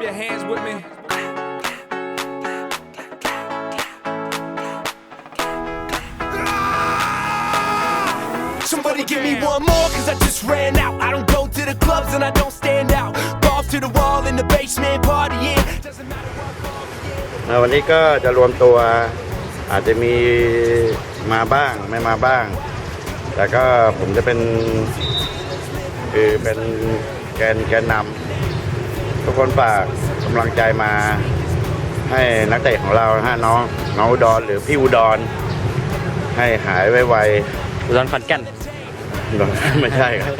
clap your hands with me. Somebody give me one more, cause I just ran out. I don't go to the clubs and I don't stand out. Golf to the wall in the basement, partying. Doesn't matter what อ่าวันนี้ก็จะรวมตัวอาจจะมีมาบ้างไม่มาบ้าง แต่ก็ผมจะเป็นคือเป็นแกนแกนนำ ทุกคนฝากกำลังใจมาให้นักเตะของเรานะฮะน้องน้องอุดรหรือพี่อุดร ให้หายไวอุดรขอนแก่น ๆ ไม่ใช่ครับ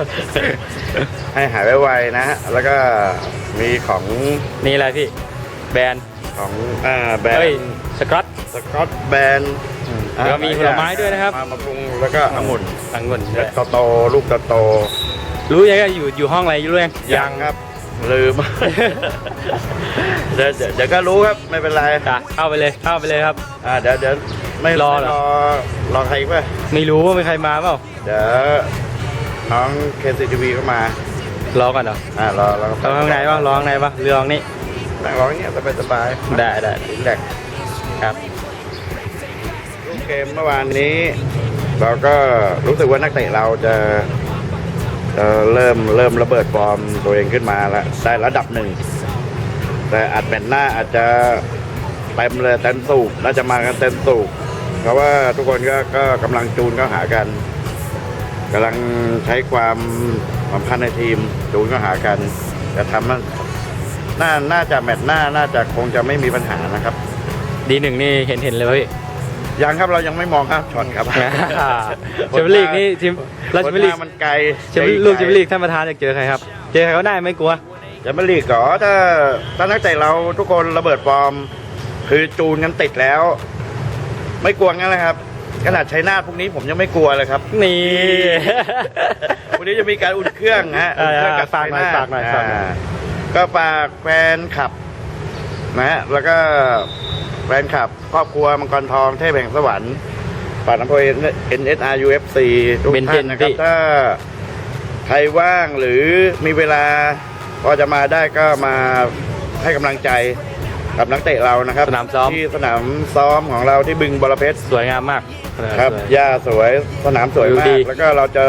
ให้หายไวๆนะฮะแล้วก็มีของนี่อะไรพี่ แบรนด์ของอ่าแบรนเฮ้ยด์สกอต สกอตแบรนด์แล้วก็มีผลไม้ด้วยนะครับ มามาปรุงแล้วก็องุ่นองุ่นเม็ดโตๆลูกโตรู้ยังไงอยู่อยู่ห้องอะไรรู้ยังๆยังครับ ลืม เดี๋ยวเดี๋ยวเดี๋ยวก็รู้ครับไม่เป็นไรจ้ะเข้าไปเลยเข้าไปเลยครับ อ่าเดี๋ยวเดี๋ยวไม่รอเหรอรอรอใครอีกป่ะไม่รู้ว่ามีใครมาเปล่าเดี๋ยวน้องเคซีทีวีก็มารอก่อนเหรออ่ารอรอรอข้างในบ้างรอข้างในบ้างเรือข้างนี้ นั่งรออย่างเงี้ยสบายสบายๆได้ได้แรกครับ ลูกเกมเมื่อวานนี้ เราก็รู้สึกว่านักเตะเราจะ เริ่มเริ่มระเบิดฟอร์มตัวเองขึ้นมาแล้วได้ระดับหนึ่ง แต่อัดแมตช์หน้าอาจจะเต็มเลยเต็มสูบน่าจะมากันเต็มสูบเพราะว่าทุกคนก็ก็กำลังจูนเข้าหากันกำลังใช้ความสัมพันในทีมจูนเข้าหากันจะทำมันน่าน่าจะแมตช์หน้าน่าจะคงจะไม่มีปัญหานะครับ ดีหนึ่งนี่เห็นเห็นเลยพี่ ยังครับเรายังไม่มองข้ามช็อตครับแชมเปี้ยนลีกนี่ทีมเราแชมเปี้ยนลีกผหมันไกลแชมเปี้ยนลูกแชมเปี้ยนลีกท่านประธานอยากเจอใครครับ เจอใครก็ได้ไม่กลัวแชมเปี้ยนลีกก่อถ้าถ้านักเตะเราทุกคนระเบิดฟอร์ม คือจูนกันติดแล้ว ไม่กลัวงั้นเลยครับขนาดชัยนาทพวกนี้ผมยังไม่กลัวเลยครับ นี่วันนี้จะมีการอุ่นเครื่องฮะอ่าอุ่นเครื่องกับฝากหน่อยชัทฝากหน่อยฝากหน่อยาก็ฝากแฟนคลับ นะฮะแล้วก็แฟนคลับครอบครัวมังกรทองเทพแห่งสวรรค์ฝากน้ำโพย NSR UFC ทุกเบนเทท่านนนะครับพี่ถ้าใครว่างหรือมีเวลาพอจะมาได้ก็มาให้กำลังใจกับนักเตะเรานะครับสนามซ้อมที่สนามซ้อมของเราที่บึงบรเพชรสวยงามมากครับสวยหญ้าสวยสนามสวยวิวมาดีกแล้วก็เราจะ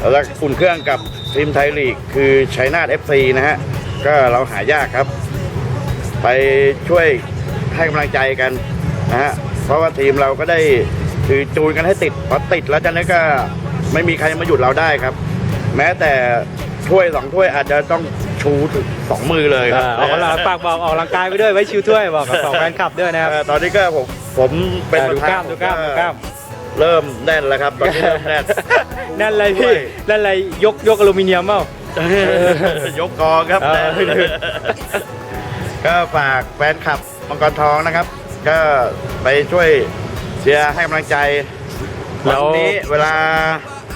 เราจะอุ่นเครื่องกับทีมไทยลีกคือชัยนาทเอฟซีนะฮะ ก็เราหายากครับ ไปช่วยให้กำลังใจกันนะฮะเพราะว่าทีมเราก็ได้คือจูนกันให้ติดพอติดแล้วจากนั้นก็ไม่มีใครมาหยุดเราได้ครับ แม้แต่ถ้วยสองถ้วยอาจจะต้องชูถึงสองมือเลยคเอรับอออกกำลังฝากบอกออกกำลังกายไปด้วยไว้ชิวถ้วยบอกกับสองแฟนคลับด้วยนะครับ เอ่อตอนนี้ก็ผมผมเป็นเออประดูธานกล้ามดูกล้ามดูกล้าม เริ่มแน่นแล้วครับตอนนี้เริ่มแน่น นั่นอะไรพี่ นั่นอะไรยกยกอลูมิเนียมเปล่า ยกกองครับเออแน่น ก็ฝากแฟนคลับมังกรทองนะครับ ก็ไปช่วยเชียร์ให้กำลังใจแล้วันวนี้เวลา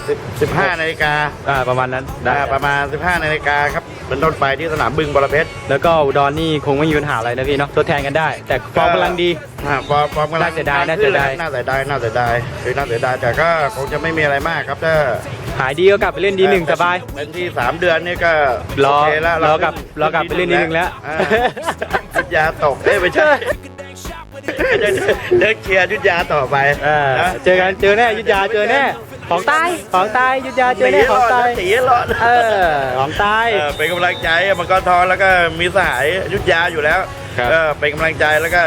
10 15นาฬิกาอ่าประมาณนั้นได้อ่าประมาณ 15นาฬิกาครับเป็นต้นไปที่สนามบึงบรเพชรแล้วก็อุดรนี่คงไม่มีปัญหาอะไรนะพี่เนาะทดแทนกันได้ แต่ฟอร์มกำลังดี อ่าฟอร์มฟอร์มกำลังน่าเสียดายขึ้น่าเสียดาย น่าเสียดายน่าเสียดายคือน่าเสียดายแต่ก็คงจะไม่มีอะไรมากครับถ้าหายดีก็กลับไปเล่นดีหนึ่งสบาย เป็นที่สามเดือนนี่ก็รอโเคแล้วรอกลับรอกลับไปเล่นนิดนึงแล้วอ่ายุดยาตกเอ้ยไม่ใช่ เดินเดินเชียร์ยุดยาต่อไปเออนะ เจอกันเจอแน่ยุทธยาเจอแน่ ของตายของตายยุทธยาเจอแน่ของตายตีรอดเออของตายเออเป็นกำลังใจมังกรทองแล้วก็มีสหายยุดยาอยู่แล้วครับเออเป็นกำลังใจแล้วก็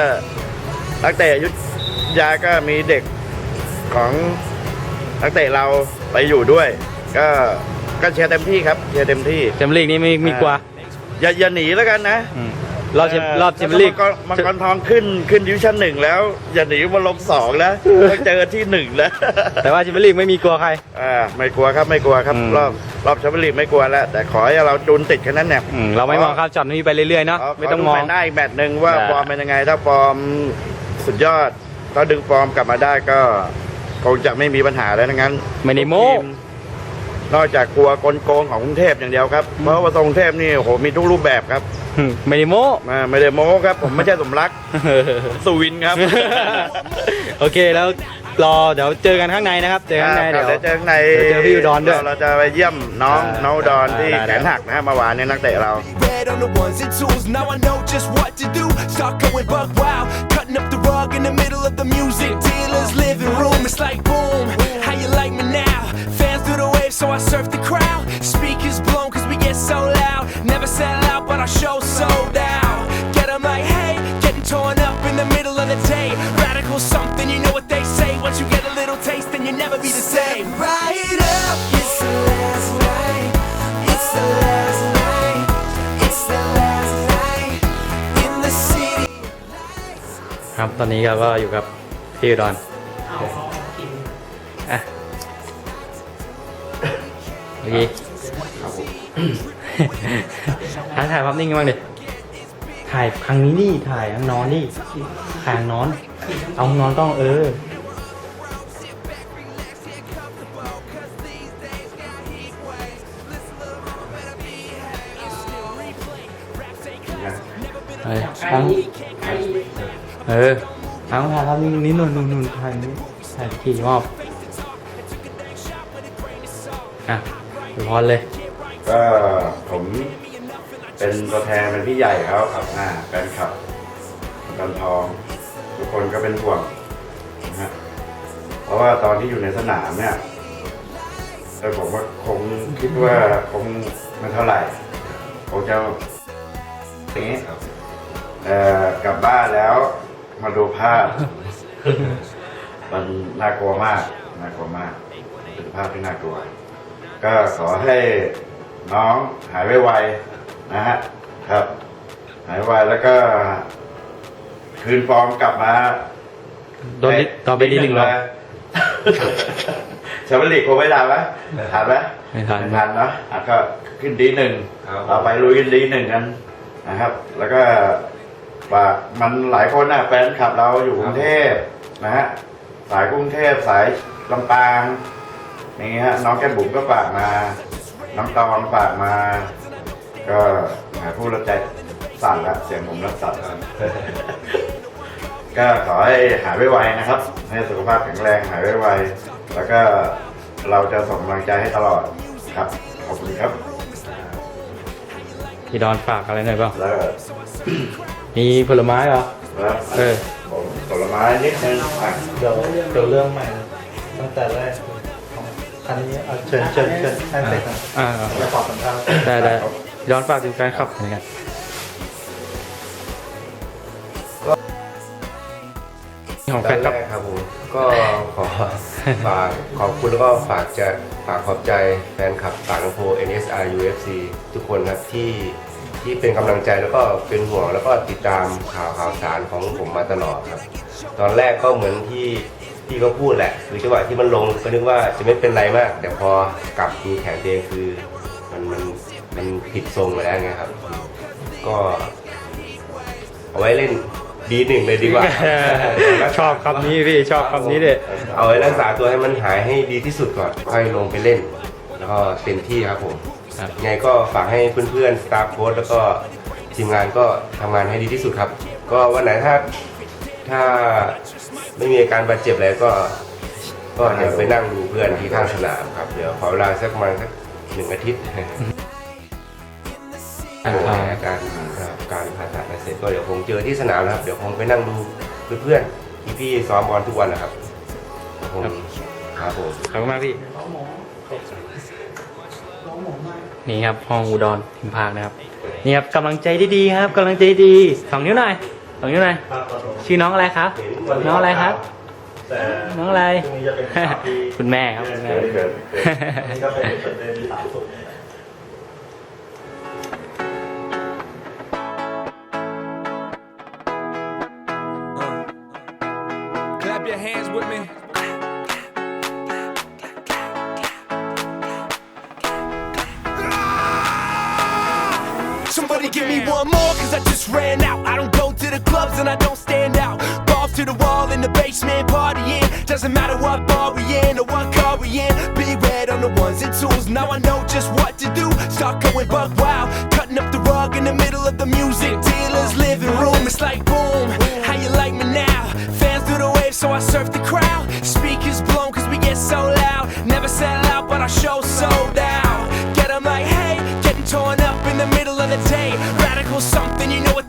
นักเตะยุดยาก็มีเด็กของนักเตะเราไปอยู่ด้วย ก็ก็เชียร์เต็มที่ครับเชียร์เต็มที่แชมเปี้ยนลีกนี่ไม่มีกลัวอย่าอย่าหนีแล้วกันนะอืม รอบแชมรอบแชมเปี้ยนลีกมังมังกรทองขึ้นขึ้นดิวิชั่นหนึ่งแล้ว อย่าหนีมาลงสองแล้วต้องเจอที่หนึ่งแล้วแต่ว่าแชมเปี้ยนลีกไม่มีกลัวใคร อ่าไม่กลัวครับไม่กลัวครับ อืม รอบรอบแชมเปี้ยนลีกไม่กลัวแล้ว แต่ขอให้เราจูนติดแค่นั้นเนี่ยอืมเราไม่มองข้ามช็อตนี้ไปเรื่อยๆเนาะไม่ต้องมองขดูแมตช์หน้าอีกแมตช์หนึ่งว่าได้ ฟอร์มเป็นยังไง ถ้าฟอร์มทุสุดยอด ถ้าดึงฟอร์มกลับมาได้ก็คงจะไม่มีปัญหาแล้วทั้งนั้น ไม่ได้โม้ ทีนอกจากกลัวกลโกงของกรุงเทพอย่างเดียวครับ เพราะว่าตรงกรุงเทพนี่โอ้โหมีทุกรูปแบบครับอืม ไม่ได้โม้อ่าไม่ได้โม้ครับ ผมไม่ใช่สมรักสุวินครับ โอเคแล้วรอเดี๋ยวเจอกันข้างในนะครับ เจอข้างในครัเดี๋บยวเดี๋ยวเจอข้างในเดี๋ยวเจอพี่อุดรด้วย เราจะไปเยี่ยมน้องอ่าน้องอุดรที่ได้ได้แขนหักนะฮะเมื่อวานเนี่ยนักเตะเรา Red on the ones and twos, now I know just what to do. Start going buck wild, cutting up the rug in the middle of the music dealer's living room. It's like boom, how you like me now? Fans do the wave, so I surf the crowd. show sold out. Get 'em like, hey, getting torn up in the middle of the day. Radical something, you know what they say. Once you get a little taste, then you never be the same. Right up, it's the last night. It's the last night. It's the last night in the city. ครับตอนนี้เราก็อยู่กับพี่อุดรอ่ะเมื่อกี้ ถ่ายถ่ายภาพนิ่งกันบ้างดิถ่ายครั้งนี้นี่ถ่ายข้างนอนนี่ถ่ายข้างนอน เอาข้างนอนต้องเออเออทั้งเออทั้งถ่ายภาพนิ่งนี่นุ่นนุ่นนุ่นถ่ายนี้ถ่ายขี่มอบอะดูพรเลย ก็ผมเป็นตัวแทนเป็นพี่ใหญ่เขาครับอ่าแฟนคลับจันทอง ทุกคนก็เป็นห่วงนะฮะเพราะว่าตอนที่อยู่ในสนามเนี่ยเออผมว่าคงคิดว่าคงไม่เท่าไหร่คงจะอย่างนี้เอ่อกลับบ้านแล้วมาดูภาพ มันน่ากลัวมากน่ากลัวมากเป็นภาพที่น่ากลัว ก็ขอให้ น้องหายไวๆนะฮะครับ หายไวแล้วก็ คืนฟอร์มกลับมาโดนดิตอนไปดีหนึ่งรอบชาเวลีกโคงไม่ทันไหมทันไหมไม่ทัน ทันเนาะอะก็ขึ้นดีหนึ่งเราไปลุยกันดีหนึ่งกันนะครับ แล้วก็ฝากมันหลายคนนะแฟนคลับเราอยู่กรุงเทพนะฮะสายกรุงเทพสายลำปางนี่ฮะน้องแก้มบุ๋มก็ฝากมา น้องตองฝากมา ก็หาผู้รับใจสั่นละเสียงผมรับสั่นละก็ขอให้หายไวๆนะครับ ให้สุขภาพแข็งแรงหายไวๆแล้วก็เราจะส่งกำลังใจให้ตลอดครับ ขอบคุณครับ พี่ดอนฝากอะไรหน่อยเปล่าแล้วก็มีผลไม้เหรอ แล้วเออผมผลไม้นิดนึงอะ เดี๋ยวเดี๋ยวเรื่องใหม่นะตั้งแต่แรก อันนี้เอาเชิญเชิญเชิญให้เสร็จนะอ่าจะตอบสัมภาษณ์ได้ได้ย้อนฝากถึงแฟนคลับเหมือนกันของแฟนคลับแรกครับผมก็ขอฝากขอบคุณแล้วก็ฝากจะฝากขอบใจแฟนคลับปากน้ำโพ NSR UFC ทุกคนครับที่ที่เป็นกำลังใจแล้วก็เป็นห่วงแล้วก็ติดตามข่าวข่าวสารของผมมาตลอดครับ ตอนแรกก็เหมือนที่ พี่ก็พูดแหละคือจังหวะที่มันลงก็นึกว่าจะไม่เป็นไรมาก แต่พอกลับดูแขนตัวเองคือมันมันมันผิดทรงไปแล้วไงครับ ก็ เอาไว้เล่นดีหนึ่งเลยดีกว่า ชอบคำนี้พี่ชอบคำนี้เลยเอาไว้รักษาตัวให้มันหายให้ดีที่สุดก่อนค่อยลงไปเล่น แล้วก็เต็มที่ครับผมครับยังไงก็ฝากให้เพื่อนๆสตาฟโค้ดแล้วก็ทีมงานก็ทำงานให้ดีที่สุดครับ ก็วันไหนถ้าถ้า ไม่มีอาการบาดเจ็บอะไรก็ ก็เดี๋ยวไปนั่งดูเพื่อนที่ข้างสนามครับ เดี๋ยวขอเวลาสักประมาณสักหนึ่งอาทิตย์อ่าโอ้ยอาการครับการผ่าตัดอะไรเสร็จก็เดี๋ยวคงเจอที่สนามนะครับ เดี๋ยวคงไปนั่งดูเพื่อนๆที่พี่ซ้อมบอลทุกวันนะครับคงครับผมขอบคุณมากพี่นี่ครับห้องอุดรทิมพากนะครับ นี่ครับกำลังใจดีๆครับกำลังใจดีสองนิ้วหน่อย สองนิ้วหน่อยชื่อน้องอะไรครับ น้องอะไรครับ แต่น้องอะไร พรุ่งนี้จะเป็นข่าวที่คุณแม่ครับคุณแม่เกิดเกิดอันนี้ก็เป็นประเด็นที่สามสุด Clap your hands with me. Somebody give me one more, cause I just ran out. I don't go to the clubs and I don't stand out. Balls to the wall in the basement, partying. Doesn't matter what bar we in or what car we in. Be red on the ones and twos. Now I know just what to do. Start going buck wild, cutting up the rug in the middle of the music dealer's living room. It's like boom, how you like me now? Fans do the wave, so I surf the crowd. Speakers blown, cause we get so loud. Never sell out, but our show sold out. Get 'em like, hey, getting torn up in the middle of the day. Radical something, you know what